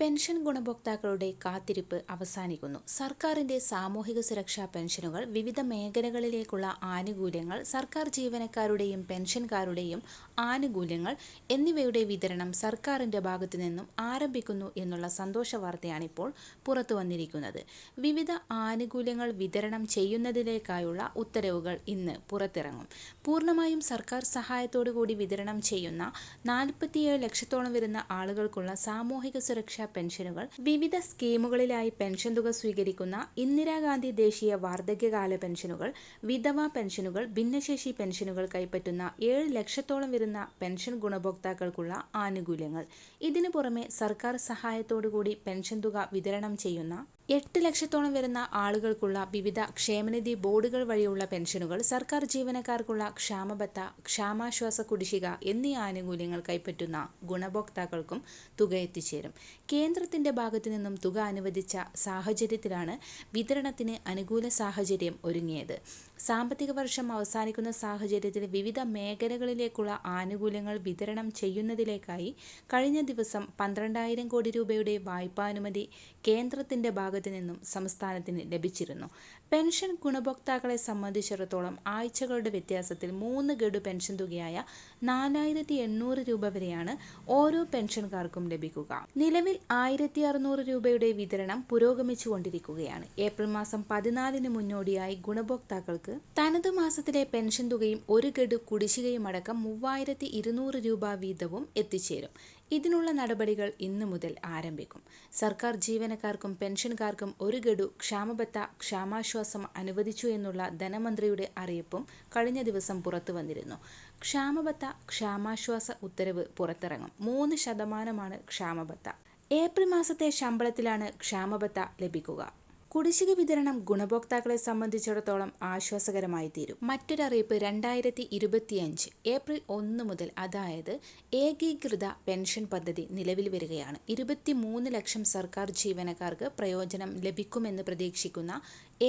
Pension ഗുണഭോക്താക്കളുടെ കാത്തിരിപ്പ് അവസാനിക്കുന്നു. സർക്കാരിന്റെ സാമൂഹിക സുരക്ഷാ പെൻഷനുകൾ വിവിധ മേഖലകളിലേക്കുള്ള ആനുകൂല്യങ്ങൾ സർക്കാർ ജീവനക്കാരുടെയും പെൻഷൻകാരുടെയും ആനുകൂല്യങ്ങൾ എന്നിവയുടെ വിതരണം സർക്കാരിന്റെ ഭാഗത്തു നിന്നും ആരംഭിക്കുന്നു എന്നുള്ള സന്തോഷ വാർത്തയാണിപ്പോൾ പുറത്തു വന്നിരിക്കുന്നത്. വിവിധ ആനുകൂല്യങ്ങൾ വിതരണം ചെയ്യുന്നതിലേക്കായുള്ള ഉത്തരവുകൾ ഇന്ന് പുറത്തിറങ്ങും. പൂർണമായും സർക്കാർ സഹായത്തോടു കൂടി വിതരണം ചെയ്യുന്ന നാൽപ്പത്തിയേഴ് ലക്ഷത്തോളം വരുന്ന ആളുകൾക്കുള്ള സാമൂഹിക സുരക്ഷാ പെൻഷനുകൾ. വിവിധ സ്കീമുകളിലായി പെൻഷൻ തുക സ്വീകരിക്കുന്ന ഇന്ദിരാഗാന്ധി ദേശീയ വാർദ്ധക്യകാല പെൻഷനുകൾ വിധവ പെൻഷനുകൾ ഭിന്നശേഷി പെൻഷനുകൾ കൈപ്പറ്റുന്ന ഏഴ് ലക്ഷത്തോളം വരുന്ന പെൻഷൻ ഗുണഭോക്താക്കൾക്കുള്ള ആനുകൂല്യങ്ങൾ. ഇതിനു പുറമെ സർക്കാർ സഹായത്തോടുകൂടി പെൻഷൻ തുക വിതരണം ചെയ്യുന്ന എട്ട് ലക്ഷത്തോളം വരുന്ന ആളുകൾക്കുള്ള വിവിധ ക്ഷേമനിധി ബോർഡുകൾ വഴിയുള്ള പെൻഷനുകൾ സർക്കാർ ജീവനക്കാർക്കുള്ള ക്ഷാമബത്ത ക്ഷാമാശ്വാസ കുടിശ്ശിക എന്നീ ആനുകൂല്യങ്ങൾ കൈപ്പറ്റുന്ന ഗുണഭോക്താക്കൾക്കും തുക എത്തിച്ചേരും. കേന്ദ്രത്തിന്റെ ഭാഗത്തു നിന്നും തുക അനുവദിച്ച സാഹചര്യത്തിലാണ് വിതരണത്തിന് അനുകൂല സാഹചര്യം ഒരുങ്ങിയത്. സാമ്പത്തിക വർഷം അവസാനിക്കുന്ന സാഹചര്യത്തിൽ വിവിധ മേഖലകളിലേക്കുള്ള ആനുകൂല്യങ്ങൾ വിതരണം ചെയ്യുന്നതിലേക്കായി കഴിഞ്ഞ ദിവസം പന്ത്രണ്ടായിരം കോടി രൂപയുടെ വായ്പാനുമതി കേന്ദ്രത്തിന്റെ ഭാഗത്തു നിന്നും സംസ്ഥാനത്തിന് ലഭിച്ചിരുന്നു. പെൻഷൻ ഗുണഭോക്താക്കളെ സംബന്ധിച്ചിടത്തോളം ആഴ്ചകളുടെ വ്യത്യാസത്തിൽ മൂന്ന് ഗഡു പെൻഷൻ തുകയായ നാലായിരത്തി എണ്ണൂറ് രൂപ വരെയാണ് ഓരോ പെൻഷൻകാർക്കും ലഭിക്കുക. നിലവിൽ ആയിരത്തി അറുന്നൂറ് രൂപയുടെ വിതരണം പുരോഗമിച്ചുകൊണ്ടിരിക്കുകയാണ്. ഏപ്രിൽ മാസം പതിനാലിന് മുന്നോടിയായി ഗുണഭോക്താക്കൾക്ക് തനത് മാസത്തിലെ പെൻഷൻ തുകയും ഒരു ഗഡു കുടിശ്ശികയും അടക്കം മൂവായിരത്തി രൂപ വീതവും എത്തിച്ചേരും. ഇതിനുള്ള നടപടികൾ ഇന്നു മുതൽ ആരംഭിക്കും. സർക്കാർ ജീവനക്കാർക്കും പെൻഷൻകാർക്കും ഒരു ഗഡു ക്ഷാമബത്ത ക്ഷാമാശ്വാസം അനുവദിച്ചു എന്നുള്ള ധനമന്ത്രിയുടെ അറിയിപ്പും കഴിഞ്ഞ ദിവസം പുറത്തു വന്നിരുന്നു. ക്ഷാമബത്ത ക്ഷാമാശ്വാസ ഉത്തരവ് പുറത്തിറങ്ങും. മൂന്ന് ശതമാനമാണ് ക്ഷാമബത്ത. ഏപ്രിൽ മാസത്തെ ശമ്പളത്തിലാണ് ക്ഷാമബത്ത ലഭിക്കുക. കുടിശ്ശിക വിതരണം ഗുണഭോക്താക്കളെ സംബന്ധിച്ചിടത്തോളം ആശ്വാസകരമായി തീരും മറ്റൊരറിയിപ്പ് രണ്ടായിരത്തി ഇരുപത്തിയഞ്ച് ഏപ്രിൽ ഒന്ന് മുതൽ അതായത് ഏകീകൃത പെൻഷൻ പദ്ധതി നിലവിൽ വരികയാണ്. ഇരുപത്തിമൂന്ന് ലക്ഷം സർക്കാർ ജീവനക്കാർക്ക് പ്രയോജനം ലഭിക്കുമെന്ന് പ്രതീക്ഷിക്കുന്ന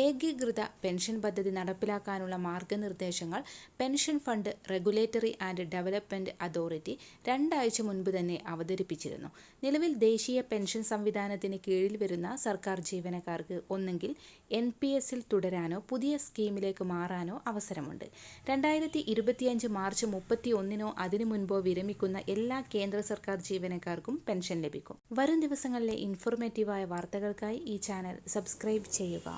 ഏകീകൃത പെൻഷൻ പദ്ധതി നടപ്പിലാക്കാനുള്ള മാർഗനിർദ്ദേശങ്ങൾ pension fund regulatory and development authority രണ്ടാഴ്ച മുൻപ് തന്നെ അവതരിപ്പിച്ചിരുന്നു. നിലവിൽ ദേശീയ പെൻഷൻ സംവിധാനത്തിന് കീഴിൽ വരുന്ന സർക്കാർ ജീവനക്കാർക്ക് ഒന്നെങ്കിൽ എൻ പി എസിൽ തുടരാനോ പുതിയ സ്കീമിലേക്ക് മാറാനോ അവസരമുണ്ട്. രണ്ടായിരത്തി ഇരുപത്തിയഞ്ച് മാർച്ച് മുപ്പത്തി ഒന്നിനോ അതിനു മുൻപോ വിരമിക്കുന്ന എല്ലാ കേന്ദ്ര സർക്കാർ ജീവനക്കാർക്കും പെൻഷൻ ലഭിക്കും. വരും ദിവസങ്ങളിലെ ഇൻഫോർമേറ്റീവായ വാർത്തകൾക്കായി ഈ ചാനൽ സബ്സ്ക്രൈബ് ചെയ്യുക.